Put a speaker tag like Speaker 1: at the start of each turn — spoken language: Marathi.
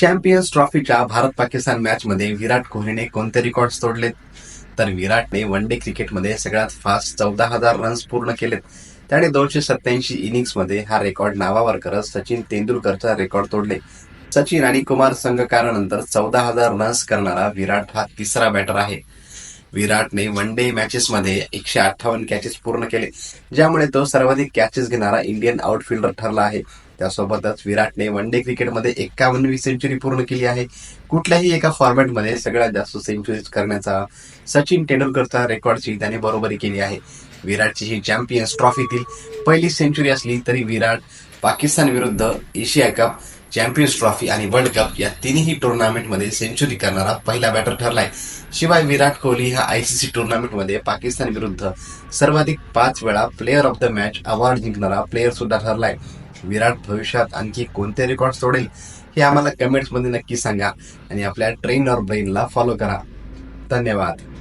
Speaker 1: चॅम्पियन्स ट्रॉफीच्या भारत पाकिस्तान मॅच मध्ये विराट कोहलीने कोणते रेकॉर्ड तोडलेत? तर विराटने वन डे क्रिकेटमध्ये सगळ्यात फास्ट चौदा हजार रन्स पूर्ण केलेत. त्याने दोनशे सत्याऐंशी इनिंग्समध्ये हा रेकॉर्ड नावावर करत सचिन तेंडुलकरचा रेकॉर्ड तोडले. सचिन आणि कुमार संघकारानंतर चौदा हजार रन्स करणारा विराट हा तिसरा बॅटर आहे. विराटने वन डे मॅचेसमध्ये एकशे अठ्ठावन्न कॅचेस पूर्ण केले. ज्यामुळे तो सर्वाधिक कॅचेस घेणारा इंडियन आउटफिल्डर ठरला आहे. त्यासोबतच विराटने वन डे क्रिकेटमध्ये एक्कावन्नवी सेंचुरी पूर्ण केली आहे. कुठल्याही एका फॉर्मॅटमध्ये सगळ्यात जास्त सेंचुरीज करण्याचा सचिन तेंडुलकरचा रेकॉर्डची त्याने बरोबरी केली आहे. विराटची ही चॅम्पियन्स ट्रॉफीतील पहिली सेंचुरी असली तरी विराट पाकिस्तान विरुद्ध एशिया कप चॅम्पियन्स ट्रॉफी आणि वर्ल्ड कप या तिन्ही टुर्नामेंटमध्ये सेंचुरी करणारा पहिला बॅटर ठरलाय. शिवाय विराट कोहली हा आयसीसी टुर्नामेंटमध्ये पाकिस्तान विरुद्ध सर्वाधिक पाच वेळा player of the match award जिंकणारा प्लेअर सुद्धा ठरलाय. विराट भविष्यात आणखी कोणते रेकॉर्ड तोडेल हे आम्हाला कमेंट्समध्ये नक्की सांगा आणि आपल्या ट्रेन और ब्रेनला फॉलो करा. धन्यवाद.